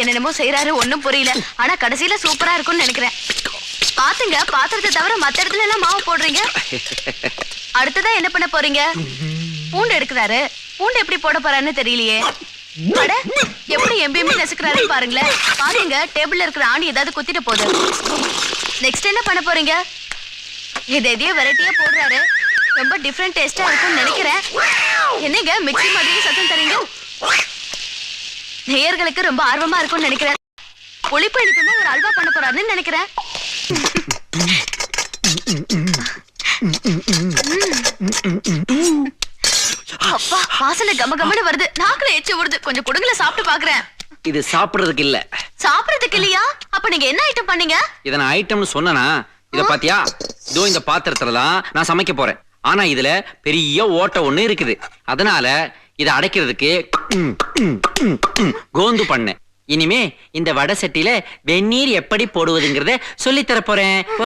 என்னென்னமோ செய்யறாரு ஒன்னும் புரியல. ஆனா கடைசியில சூப்பரா இருக்கும்னு நினைக்கிறேன். பாத்துங்க பாத்திரத்தை தவிர மத்த இடத்துல எல்லாம் மாவு போடுறீங்க? அடுத்ததா என்ன பண்ண போறீங்க? பூண்டு எடுக்கிறாரு. பூண்டு எப்படி போட போறாருன்னு தெரியலையே. அட, எப்படி எம்பிஎம்பி நசுக்கிறாருன்னு பாருங்களேன். பாருங்க டேபிள்ல இருக்கிற ஆணி ஏதாவது குத்திட்டு போகுது. நெக்ஸ்ட் என்ன பண்ண போறீங்க? இது எதையோ வெரைட்டியா போடுறாரு. ரொம்ப டிஃப்ரெண்ட் டேஸ்டா இருக்கும்னு நினைக்கிறேன். என்னங்க மிக்ஸி மாதிரி சத்தம் தரீங்க நேயர்களுக்கு ரொம்ப ஆர்வமா இருக்கும்னு நினைக்கிறேன். புளிப்பு இனிப்புமே ஒரு அல்வா பண்ண போறாருன்னு நினைக்கிறேன். அப்பா வாசனை கம கமன்னு வருது. நாக்குல எச்சி வருது கொஞ்சம் கொடுங்கல சாப்பிட்டு பாக்குறேன். இது சாப்பிடுறதுக்கு இல்ல. சாப்பிடறதுக்கு இல்லையா? அப்ப நீங்க என்ன ஐட்டம் பண்ணீங்க? இத நான் ஐட்டம்னு சொன்னனா? இத பாத்தியா? இதோ இந்த பாத்திரத்துல தான் நான் சமைக்க போறேன். ஆனா இதுல பெரிய ஓட்டை ஒண்ணு இருக்குது. அதனால இத அடைக்கிறதுக்கு கோந்து பண்ணேன் இனிமே இந்த வடை சட்டியில வெந்நீர் எப்படி போடுவதுங்கிறத சொல்லித் போறேன்.